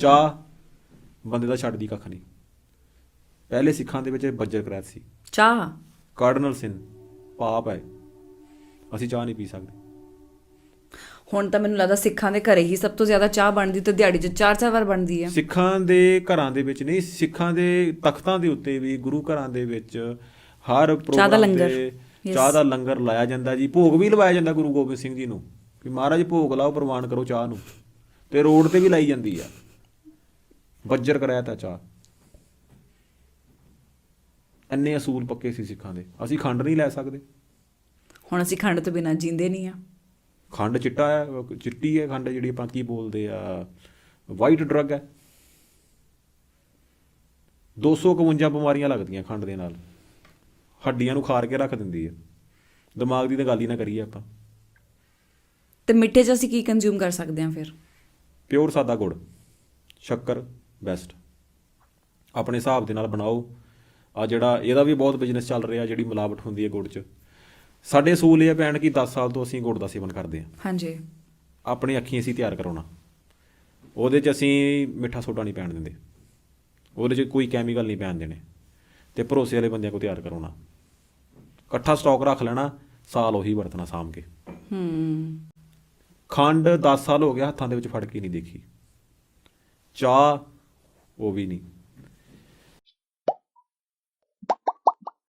ਚਾਹ ਬੰਦੇ ਦਾ ਛੱਡਦੀ ਕੱਖ ਨਹੀਂ। ਪਹਿਲੇ ਸਿੱਖਾਂ ਦੇ ਵਿੱਚ ਬੱਜਰ ਕਰੈਤ ਸੀ। ਚਾਹ? ਕਾਰਡਨਲ ਸਿਨ ਪਾਪ ਹੈ। ਅਸੀਂ ਚਾਹ ਨਹੀਂ ਪੀ ਸਕਦੇ। ਹੁਣ ਤਾਂ ਮੈਨੂੰ ਲੱਗਦਾ ਸਿੱਖਾਂ ਦੇ ਘਰੇ ਹੀ ਸਭ ਤੋਂ ਜ਼ਿਆਦਾ ਚਾਹ ਬਣਦੀ ਤੇ ਦਿਹਾੜੀ 'ਚ ਚਾਰ ਚਾਰ ਵਾਰ ਬਣਦੀ ਹੈ ਸਿੱਖਾਂ ਦੇ ਘਰਾਂ ਦੇ ਵਿੱਚ ਨਹੀਂ ਸਿੱਖਾਂ ਦੇ ਤਖਤਾਂ ਦੇ ਉੱਤੇ ਵੀ ਗੁਰੂ ਘਰਾਂ ਦੇ ਵਿੱਚ ਹਰ ਪ੍ਰੋਗਰਾਮ Yes. ਚਾਹ ਦਾ ਲੰਗਰ ਲਾਇਆ ਜਾਂਦਾ ਜੀ। ਭੋਗ ਵੀ ਲਵਾਇਆ ਜਾਂਦਾ ਗੁਰੂ ਗੋਬਿੰਦ ਸਿੰਘ ਜੀ ਨੂੰ। ਕਿ ਮਹਾਰਾਜ ਭੋਗ ਲਾਓ ਪ੍ਰਵਾਨ ਕਰੋ ਚਾਹ ਨੂੰ। ਤੇ ਰੋਡ ਤੇ ਵੀ ਲਾਈ ਜਾਂਦੀ ਆ। ਬੱਜਰ ਕਰਾਇਆ ਤਾਂ ਚਾਹ। ਇੰਨੇ ਅਸੂਲ ਪੱਕੇ ਸੀ ਸਿੱਖਾਂ ਦੇ। ਅਸੀਂ ਖੰਡ ਨਹੀਂ ਲੈ ਸਕਦੇ। ਹੁਣ ਅਸੀਂ ਖੰਡ ਤੋਂ ਬਿਨਾਂ ਜੀਂਦੇ ਨਹੀਂ ਆ। ਖੰਡ ਚਿੱਟਾ ਹੈ ਚਿੱਟੀ ਹੈ ਖੰਡ ਜਿਹੜੀ ਆਪਾਂ ਕੀ ਬੋਲਦੇ ਆ ਵਾਈਟ ਡਰੱਗ ਹੈ। 251 ਬਿਮਾਰੀਆਂ ਲੱਗਦੀਆਂ ਖੰਡ ਦੇ ਨਾਲ। ਹੱਡੀਆਂ ਨੂੰ ਖਾਰ ਕੇ ਰੱਖ ਦਿੰਦੀ ਹੈ। ਦਿਮਾਗ ਦੀ ਤਾਂ ਗੱਲ ਹੀ ਨਾ ਕਰੀਏ ਆਪਾਂ। ਤੇ ਮਿੱਠੇ 'ਚ ਅਸੀਂ ਕੀ ਕੰਜ਼ਿਊਮ ਕਰ ਸਕਦੇ ਹਾਂ ਫਿਰ? ਪਿਓਰ ਸਾਦਾ ਗੁੜ ਸ਼ੱਕਰ। ਬੈਸਟ ਆਪਣੇ ਹਿਸਾਬ ਦੇ ਨਾਲ ਬਣਾਓ। ਆ ਜਿਹੜਾ ਇਹਦਾ ਵੀ ਬਹੁਤ ਬਿਜ਼ਨਸ ਚੱਲ ਰਿਹਾ ਜਿਹੜੀ ਮਿਲਾਵਟ ਹੁੰਦੀ ਹੈ ਗੁੜ 'ਚ। ਸਾਡੇ ਅਸੂਲ ਇਹ ਭੈਣ ਕਿ 10 ਸਾਲ ਤੋਂ ਅਸੀਂ ਗੁੜ ਦਾ ਸੇਵਨ ਕਰਦੇ ਹਾਂ। ਹਾਂਜੀ। ਆਪਣੀ ਅੱਖੀਂ ਅਸੀਂ ਤਿਆਰ ਕਰਾਉਣਾ। ਉਹਦੇ 'ਚ ਅਸੀਂ ਮਿੱਠਾ ਸੋਡਾ ਨਹੀਂ ਪੈਣ ਦਿੰਦੇ। ਉਹਦੇ 'ਚ ਕੋਈ ਕੈਮੀਕਲ ਨਹੀਂ ਪੈਣ ਦੇਣੇ। ਤੇ ਭਰੋਸੇ ਵਾਲੇ ਬੰਦਿਆਂ ਕੋ ਤਿਆਰ ਕਰਾਉਣਾ। ਇਕੱਠਾ ਸਟਾਕ ਰੱਖ ਲੈਣਾ ਸਾਲ ਉਹੀ ਵਰਤਣਾ ਸਾਂਭ ਕੇ। ਹੂੰ। ਖੰਡ 10 ਸਾਲ ਹੋ ਗਿਆ ਹੱਥਾਂ ਦੇ ਵਿੱਚ ਫੜ ਕੇ ਨਹੀਂ ਦੇਖੀ। ਚਾਹ ਉਹ ਵੀ ਨਹੀਂ।